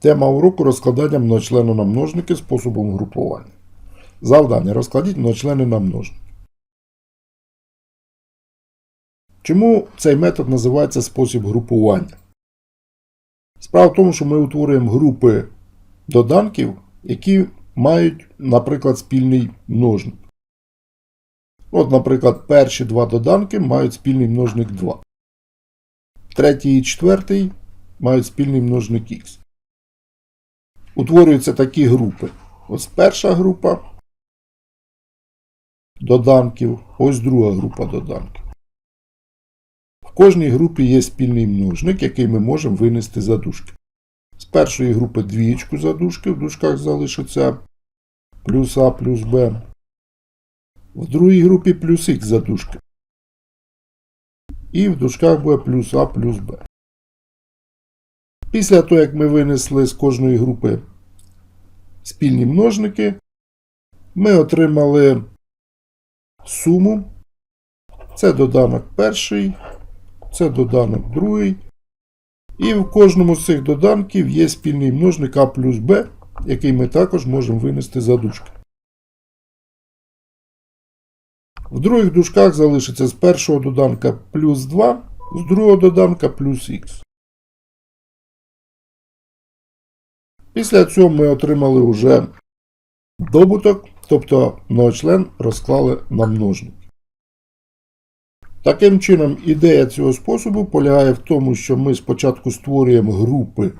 Тема уроку розкладання многочлена на множники способом групування. Завдання. Розкладіть многочлени на множники. Чому цей метод називається спосіб групування? Справа в тому, що ми утворюємо групи доданків, які мають, наприклад, спільний множник. От, наприклад, перші два доданки мають спільний множник 2. Третій і четвертий мають спільний множник х. Утворюються такі групи. Ось перша група доданків, ось друга група доданків. В кожній групі є спільний множник, який ми можемо винести за дужки. З першої групи двієчку за дужки, в дужках залишиться плюс А плюс Б. В другій групі плюс х за дужки. І в дужках буде плюс А плюс Б. Після того, як ми винесли з кожної групи спільні множники, ми отримали суму. Це доданок перший, це доданок другий. І в кожному з цих доданків є спільний множник А плюс Б, який ми також можемо винести за дужки. В других дужках залишиться з першого доданка плюс 2, з другого доданка плюс х. Після цього ми отримали вже добуток, тобто многочлен розклали на множник. Таким чином, ідея цього способу полягає в тому, що ми спочатку створюємо групи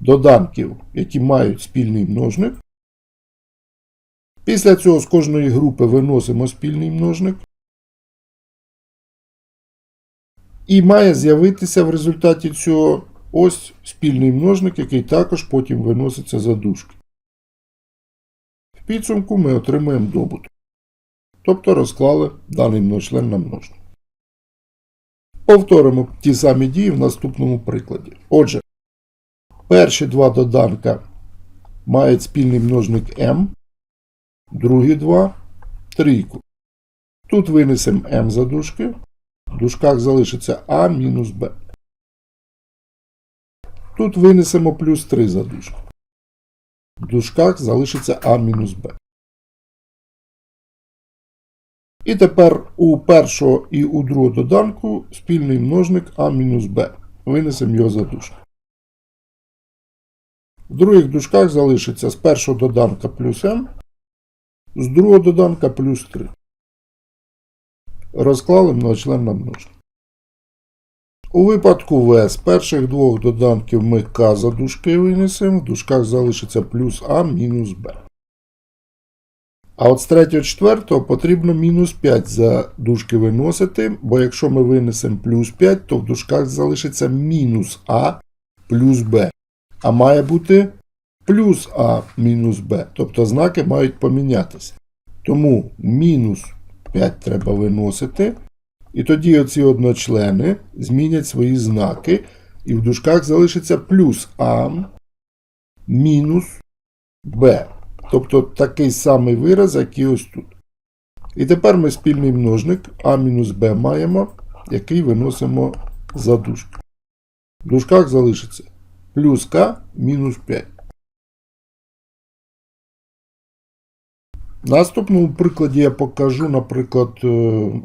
доданків, які мають спільний множник. Після цього з кожної групи виносимо спільний множник. І має з'явитися в результаті цього ось спільний множник, який також потім виноситься за дужки. В підсумку ми отримуємо добуток. Тобто розклали даний многочлен на множник. Повторимо ті самі дії в наступному прикладі. Отже, перші два доданка мають спільний множник m, другі два трійку. Тут винесемо m за дужки, в дужках залишиться a мінус b. Тут винесемо плюс 3 за дужку. В дужках залишиться а мінус b. І тепер у першого і у другого доданку спільний множник а мінус b. Винесемо його за дужку. В других дужках залишиться з першого доданка плюс m, з другого доданка плюс 3. Розклали многочлен на множник. У випадку В з перших двох доданків ми К за дужки винесемо, в дужках залишиться плюс А мінус Б. А от з третього четвертого потрібно мінус 5 за дужки виносити, бо якщо ми винесемо плюс 5, то в дужках залишиться мінус А плюс Б. А має бути плюс А мінус Б. Тобто знаки мають помінятися. Тому мінус 5 треба виносити. І тоді оці одночлени змінять свої знаки, і в дужках залишиться плюс А мінус Б. Тобто такий самий вираз, як і ось тут. І тепер ми спільний множник А мінус Б маємо, який виносимо за дужки. В дужках залишиться плюс К мінус 5. Наступному прикладі я покажу, наприклад, е,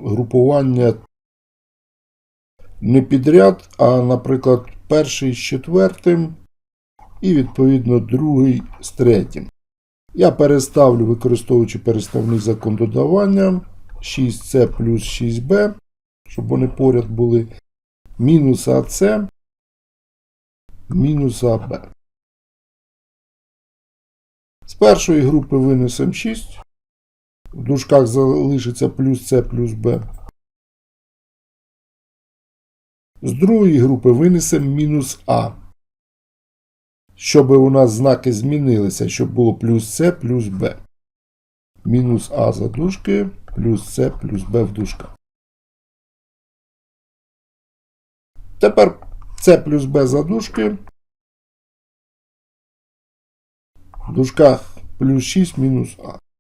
групування не підряд, а, наприклад, перший з четвертим і, відповідно, другий з третім. Я переставлю, використовуючи переставний закон додавання 6С плюс 6Б, щоб вони поряд були. Мінус АС, мінус АБ. З першої групи винесемо 6. В дужках залишиться плюс С плюс Б. З другої групи винесемо мінус А. Щоб у нас знаки змінилися, щоб було плюс С плюс Б. Мінус А за дужки, плюс С плюс Б в дужках. Тепер С плюс Б за дужки. В дужках плюс 6 мінус А.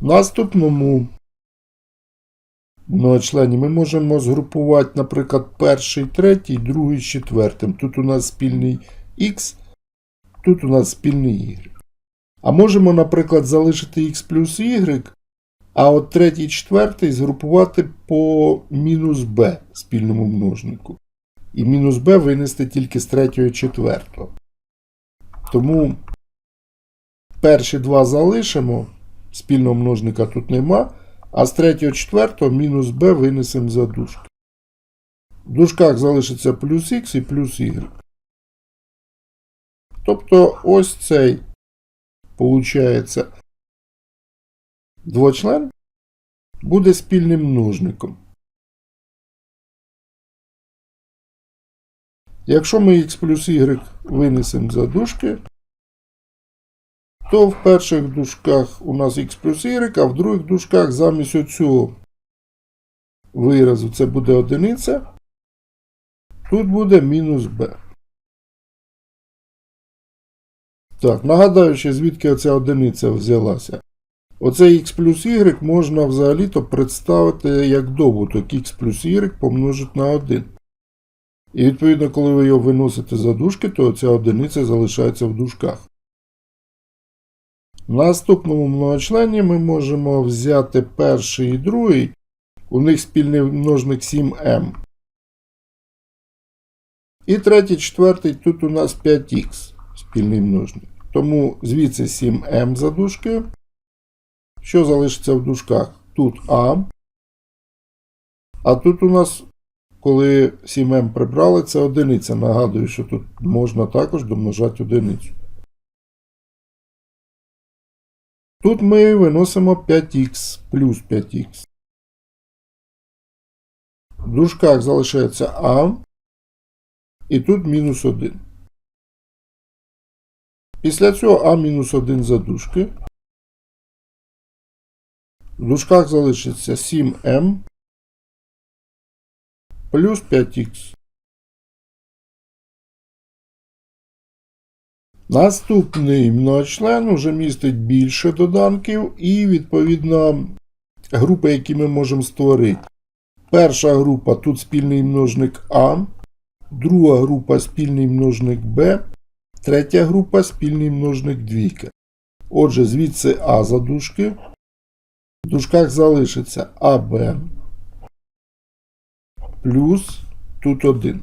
наступному многочлені ми можемо згрупувати, наприклад, перший, третій, другий четвертим. Тут у нас спільний х, тут у нас спільний y. А можемо, наприклад, залишити x плюс y, а от третій, четвертий згрупувати по мінус b спільному множнику. І мінус b винести тільки з третього четвертого. Тому перші два залишимо, спільного множника тут нема, а з третього четвертого мінус b винесемо за дужки. В дужках залишиться плюс х і плюс y. Тобто ось цей, получається, двочлен буде спільним множником. Якщо ми x плюс y винесемо за дужки, то в перших дужках у нас x плюс y, а в других дужках замість оцього виразу це буде одиниця, тут буде мінус b. Так, нагадаю, ще звідки оця одиниця взялася. Оцей x плюс y можна взагалі-то представити як добуток x плюс y помножити на 1. І відповідно, коли ви його виносите за дужки, то ця одиниця залишається в дужках. В наступному многочлені ми можемо взяти перший і другий. У них спільний множник 7m. І третій, четвертий, тут у нас 5х спільний множник. Тому звідси 7m за дужки. Що залишиться в дужках? Тут А. А тут у нас, коли 7m прибрали, це одиниця. Нагадую, що тут можна також домножати одиницю. Тут ми виносимо 5х плюс 5х. В дужках залишається А. І тут мінус 1. Після цього А мінус 1 за дужки. В дужках залишиться 7m плюс 5х. Наступний многочлен вже містить більше доданків і, відповідно, групи, які ми можемо створити. Перша група тут спільний множник А, друга група спільний множник Б, третя група спільний множник двійка. Отже, звідси А за дужки. В дужках залишиться АБ плюс тут 1.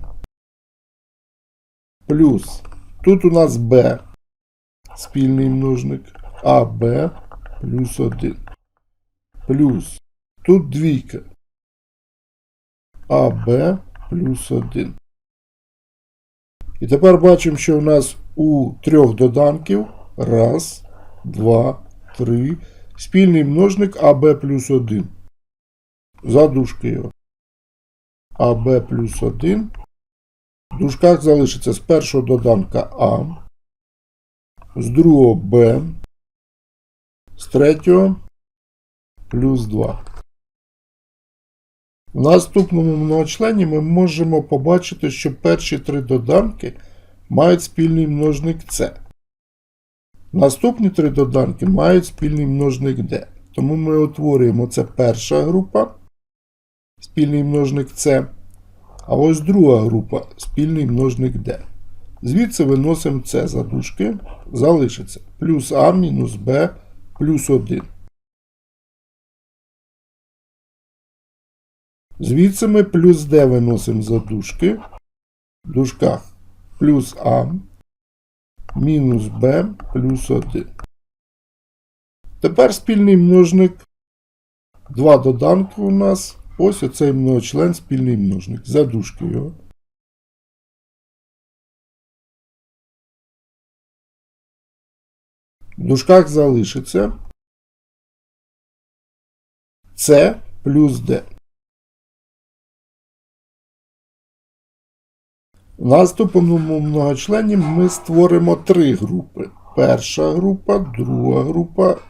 Плюс тут у нас Б спільний множник АБ плюс 1. Плюс тут двійка АБ плюс 1. І тепер бачимо, що у нас у трьох доданків раз, два, три. Спільний множник АБ плюс 1. За дужкою. АБ плюс 1. В дужках залишиться з першого доданка А, з другого Б, з третього плюс 2. В наступному многочлені ми можемо побачити, що перші три доданки мають спільний множник С. Наступні три доданки мають спільний множник D. Тому ми утворюємо це перша група, спільний множник С. А ось друга група спільний множник D. Звідси виносимо С за дужки, залишиться плюс А мінус Б плюс 1. Звідси ми плюс D виносимо за дужки. В дужках плюс А мінус b плюс 1. Тепер спільний множник. Два доданки у нас. Ось оцей многочлен спільний множник. За дужки його. В дужках залишиться С плюс Д. В наступному многочлені ми створимо три групи. Перша група, друга група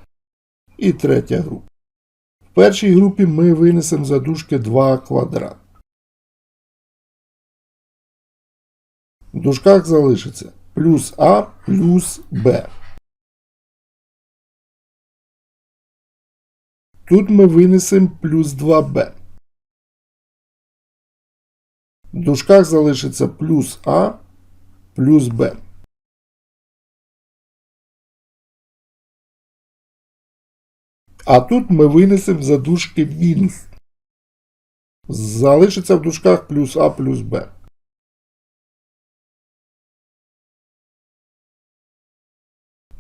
і третя група. В першій групі ми винесемо задушки 2 квадрат. В дужках залишиться плюс А плюс Б. Тут ми винесемо плюс 2b. В дужках залишиться плюс А плюс Б. А тут ми винесемо за дужки мінус. Залишиться в дужках плюс А плюс Б.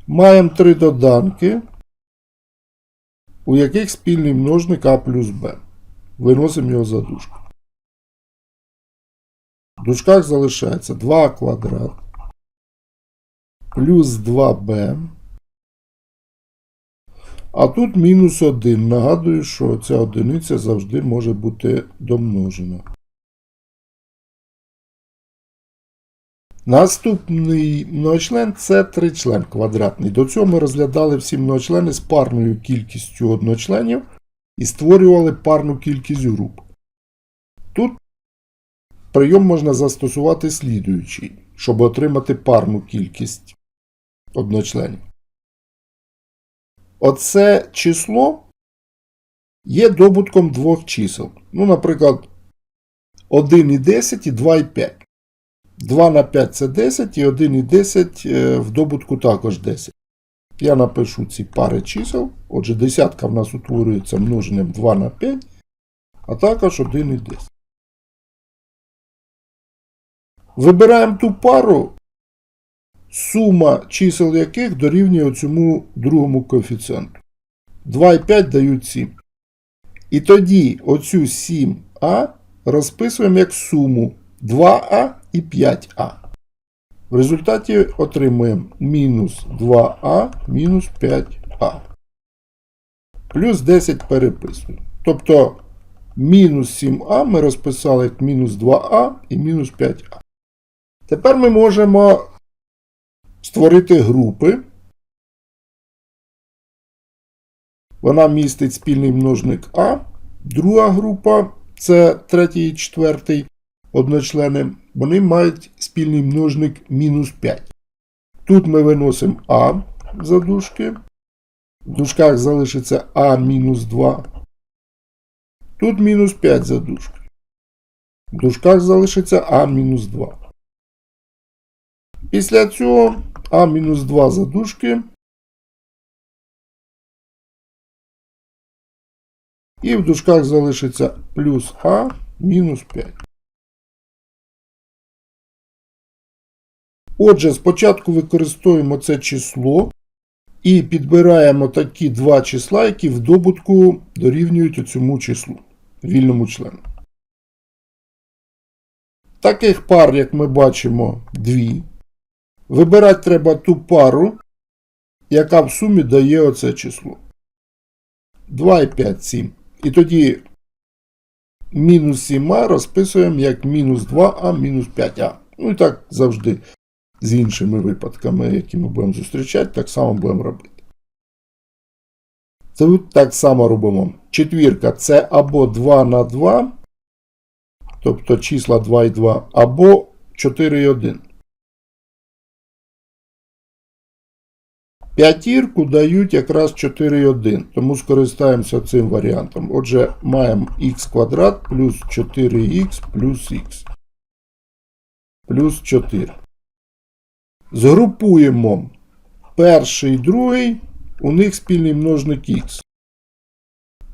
Маємо три доданки, у яких спільний множник А плюс Б. Виносимо його за дужку. В дужках залишається 2 квадрат плюс 2b. А тут мінус 1. Нагадую, що ця одиниця завжди може бути домножена. Наступний многочлен це тричлен квадратний. До цього ми розглядали всі многочлени з парною кількістю одночленів і створювали парну кількість груп. Тут прийом можна застосувати слідуючий, щоб отримати парну кількість одночленів. Оце число є добутком двох чисел. Ну, наприклад, 1 і 10 і 2 і 5. 2 на 5 це 10 і 1 і 10 е, в добутку також 10. Я напишу ці пари чисел. Отже, десятка в нас утворюється множенням 2 на 5, а також 1 і 10. Вибираємо ту пару, сума чисел яких дорівнює цьому другому коефіцієнту. 2 і 5 дають 7. І тоді оцю 7а розписуємо як суму 2а і 5а. В результаті отримуємо мінус 2а мінус 5а. Плюс 10 переписуємо. Тобто мінус 7а ми розписали як мінус 2а і мінус 5а. Тепер ми можемо створити групи. Вона містить спільний множник А. Друга група це третій і четвертий одночлени. Вони мають спільний множник мінус 5. Тут ми виносимо А за дужки. В дужках залишиться А мінус 2. Тут мінус 5 за дужки. В дужках залишиться А мінус 2. Після цього А мінус 2 за дужки. І в дужках залишиться плюс А мінус 5. Отже, спочатку використовуємо це число і підбираємо такі два числа, які в добутку дорівнюють цьому числу, вільному члену. Таких пар, як ми бачимо, дві. Вибирати треба ту пару, яка в сумі дає оце число. 2 і 5, 7. І тоді мінус 7а розписуємо як мінус 2а мінус 5а. Ну і так завжди з іншими випадками, які ми будемо зустрічати, так само будемо робити. Це так само робимо. Четвірка це або 2 на 2, тобто числа 2 і 2, або 4 і 1. П'ятірку дають якраз 4 і 1, тому скористаємося цим варіантом. Отже, маємо х квадрат плюс 4х плюс х. Плюс 4. Згрупуємо перший і другий, у них спільний множник х.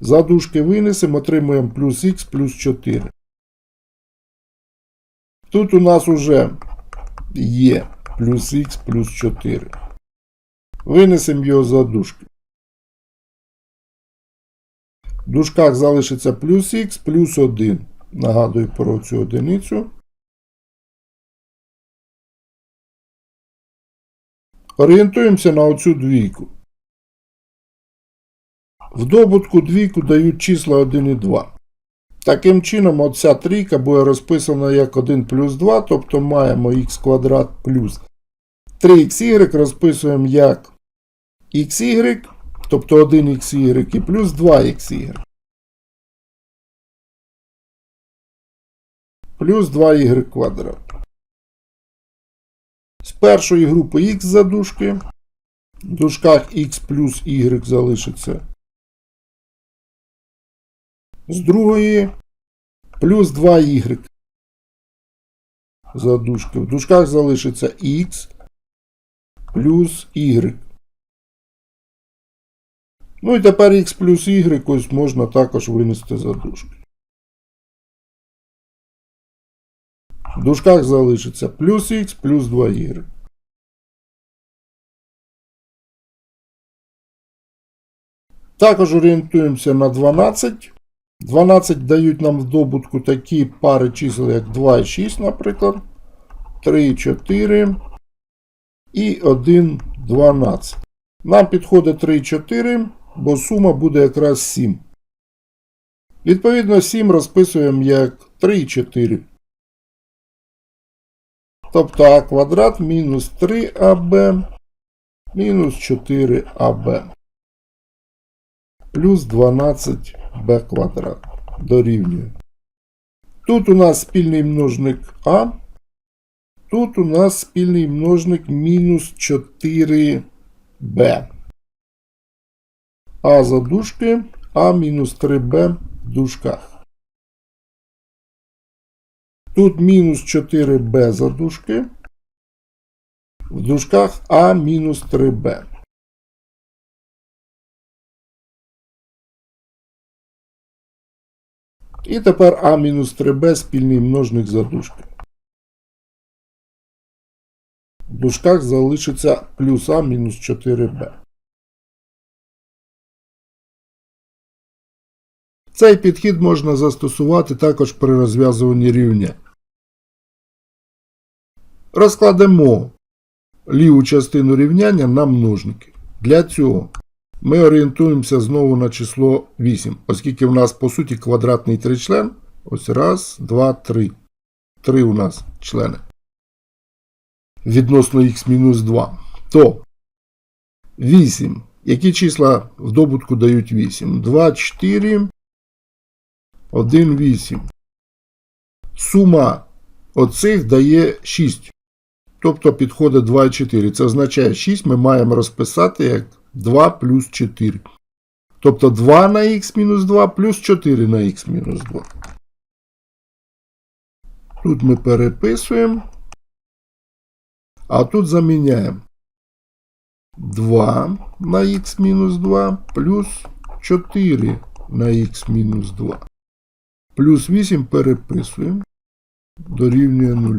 За дужки винесемо, отримуємо плюс х плюс 4. Тут у нас уже є плюс х плюс 4. Винесемо його за дужки. В дужках залишиться плюс х плюс 1. Нагадую про цю одиницю. Орієнтуємося на оцю двійку. В добутку двійку дають числа 1 і 2. Таким чином, оця трійка буде розписана як 1 плюс 2, тобто маємо х квадрат плюс 3xy розписуємо як xy, тобто 1xy і плюс 2xy. Плюс 2y квадрат. З першої групи х за дужки. В дужках х плюс y залишиться. З другої плюс 2y. за. В дужках залишиться х плюс y. Ну і тепер х плюс y ось можна також винести за дужки. В дужках залишиться плюс х плюс 2y. Також орієнтуємося на 12. 12 дають нам в добутку такі пари чисел, як 2 і 6, наприклад. 3 і 4 і 1 12. Нам підходить 3 4, бо сума буде якраз 7. Відповідно, 7 розписуємо як 3 і 4. Тобто а квадрат мінус 3аб мінус 4аб плюс 12b квадрат дорівнює. Тут у нас спільний множник А. Тут у нас спільний множник мінус 4b. А за дужки, А мінус 3b в дужках. Тут мінус 4b за дужки. В дужках А мінус 3b. І тепер А-3b спільний множник за дужки. В дужках залишиться плюс А мінус 4b. Цей підхід можна застосувати також при розв'язуванні рівня. Розкладемо ліву частину рівняння на множники. Для цього ми орієнтуємося знову на число 8, оскільки в нас, по суті, квадратний тричлен. Ось раз, два, три. Три у нас члени. Відносно х-2. То 8. Які числа в добутку дають 8? 2, 4, 1, 8. Сума оцих дає 6. Тобто підходить 2 і 4. Це означає 6 ми маємо розписати як 2 плюс 4. Тобто 2 на х мінус 2 плюс 4 на х мінус 2. Тут ми переписуємо. А тут заміняємо 2 на х мінус 2 плюс 4 на х мінус 2. Плюс 8 переписуємо. Дорівнює 0.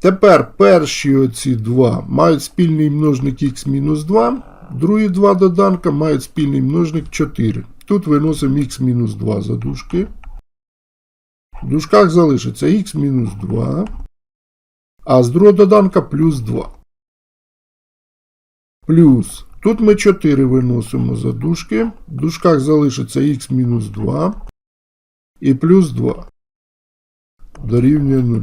Тепер перші оці два мають спільний множник х-2, другі два доданка мають спільний множник 4. Тут виносимо х-2 за дужки. В дужках залишиться х-2, а з другого доданка плюс 2. Плюс. Тут ми 4 виносимо за дужки. В дужках залишиться х-2 і плюс 2. Дорівнює 0.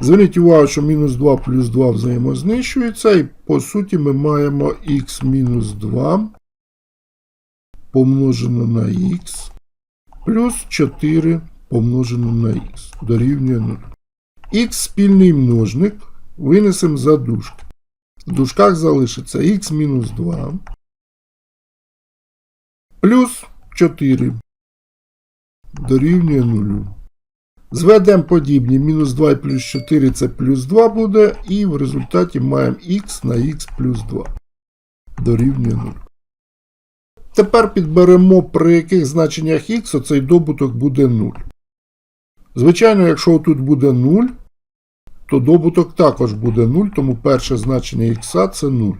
Зверніть увагу, що мінус 2 плюс 2 взаємознищується, і по суті ми маємо х мінус 2 помножено на х плюс 4 помножено на х дорівнює 0. Х спільний множник винесемо за дужки. В дужках залишиться х мінус 2 плюс 4 дорівнює 0. Зведемо подібні. Мінус 2 і плюс 4 це плюс 2 буде, і в результаті маємо х на х плюс 2. Дорівнює 0. Тепер підберемо, при яких значеннях х оцей добуток буде 0. Звичайно, якщо тут буде 0, то добуток також буде 0, тому перше значення х це 0.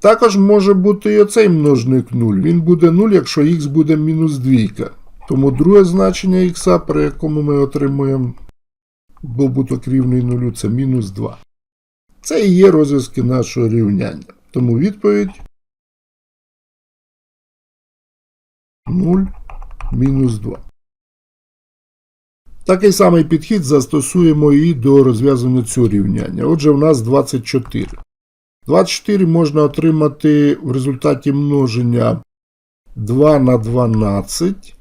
Також може бути і оцей множник 0. Він буде 0, якщо х буде мінус 2. Тому друге значення х, при якому ми отримуємо добуток рівний 0, це мінус 2. Це і є розв'язки нашого рівняння. Тому відповідь 0 мінус 2. Такий самий підхід застосуємо і до розв'язання цього рівняння. Отже, в нас 24. 24 можна отримати в результаті множення 2 на 12.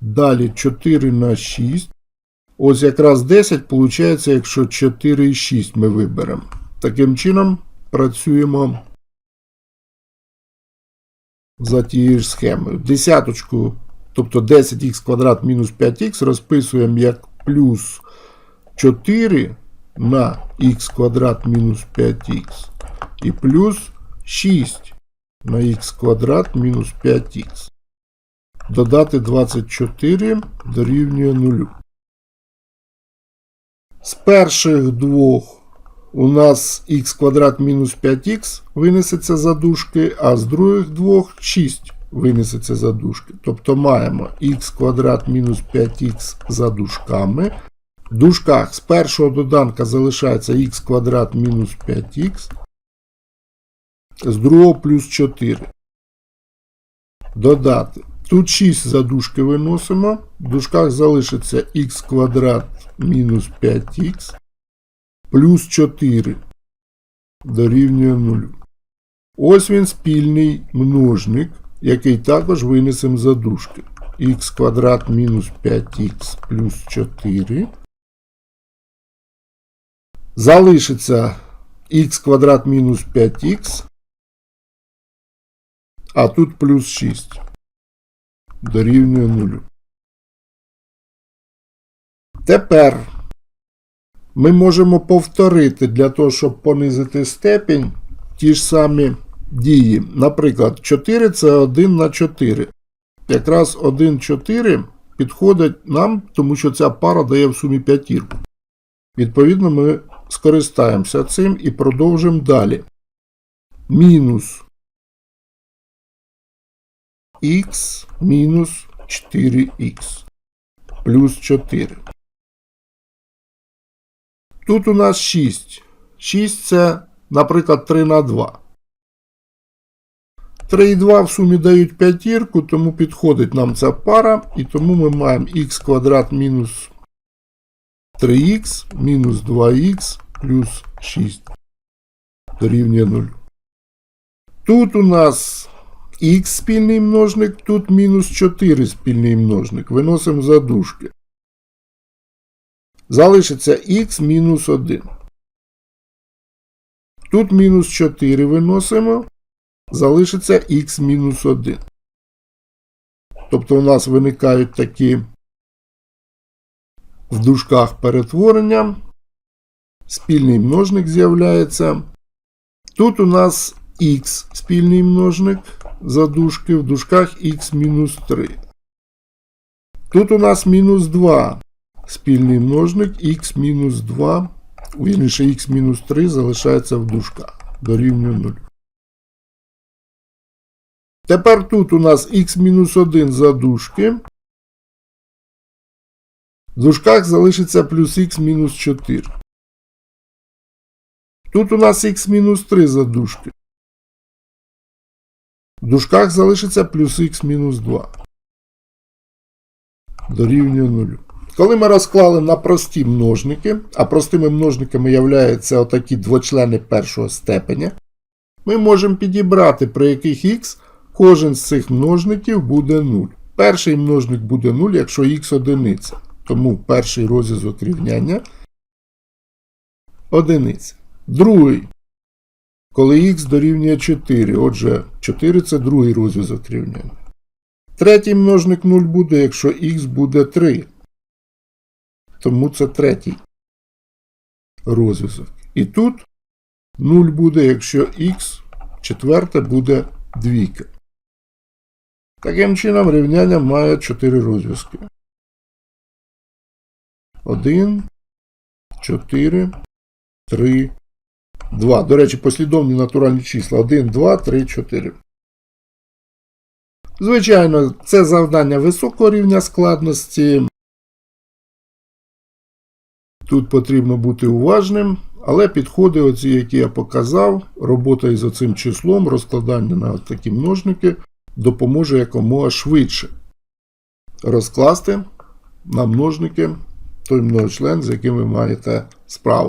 Далі 4 на 6. Ось якраз 10 виходить, якщо 4 і 6 ми виберемо. Таким чином працюємо за тією ж схемою. Десяточку, тобто 10х квадрат мінус 5х розписуємо як плюс 4 на х квадрат мінус 5х і плюс 6 на х квадрат мінус 5х. Додати 24 дорівнює 0. З перших двох у нас х квадрат мінус 5х винесеться за дужки, а з других двох 6 винесеться за дужки. Тобто маємо х квадрат мінус 5х за дужками. В дужках з першого доданка залишається х квадрат мінус 5х, з другого плюс 4. Додати. Тут 6 за дужки виносимо. В дужках залишиться х квадрат мінус 5х плюс 4 дорівнює 0. Ось він спільний множник, який також винесемо за дужки. х квадрат мінус 5х плюс 4. Залишиться х квадрат мінус 5х, а тут плюс 6 дорівнює 0. Тепер ми можемо повторити для того, щоб понизити степінь ті ж самі дії. Наприклад, 4 це 1 на 4. Якраз 1 4 підходить нам, тому що ця пара дає в сумі п'ятірку. Відповідно, ми скористаємося цим і продовжимо далі. Мінус х мінус 4х плюс 4. Тут у нас 6. 6 це, наприклад, 3 на 2. 3 і 2 в сумі дають п'ятірку, тому підходить нам ця пара, і тому ми маємо х квадрат мінус 3х мінус 2х плюс 6 дорівнює 0. Тут у нас х спільний множник, тут мінус 4 спільний множник. Виносимо за дужки. Залишиться х мінус 1. Тут мінус 4 виносимо. Залишиться х мінус 1. Тобто у нас виникають такі в дужках перетворення. Спільний множник з'являється. Тут у нас х спільний множник за дужки, в дужках х мінус 3. Тут у нас мінус 2 спільний множник х мінус 2, вірніше х мінус 3 залишається в дужках. Дорівнює 0. Тепер тут у нас х мінус 1 за дужки. В дужках залишиться плюс х мінус 4. Тут у нас х мінус 3 за дужки. В дужках залишиться плюс х мінус 2. Дорівнює 0. Коли ми розклали на прості множники, а простими множниками являються отакі двочлени першого степеня, ми можемо підібрати, при яких х кожен з цих множників буде 0. Перший множник буде 0, якщо х одиниця. Тому перший розв'язок рівняння одиниця. Другий. Коли х дорівнює 4. Отже, 4 це другий розв'язок рівняння. Третій множник 0 буде, якщо х буде 3. Тому це третій розв'язок. І тут 0 буде, якщо х четверте буде двійка. Таким чином рівняння має 4 розв'язки. 1, 4, 3, 2. До речі, послідовні натуральні числа 1, 2, 3, 4. Звичайно, це завдання високого рівня складності. Тут потрібно бути уважним, але підходи, оці, які я показав, робота із оцим числом, розкладання на такі множники допоможе якомога швидше розкласти на множники той многочлен, з яким ви маєте справу.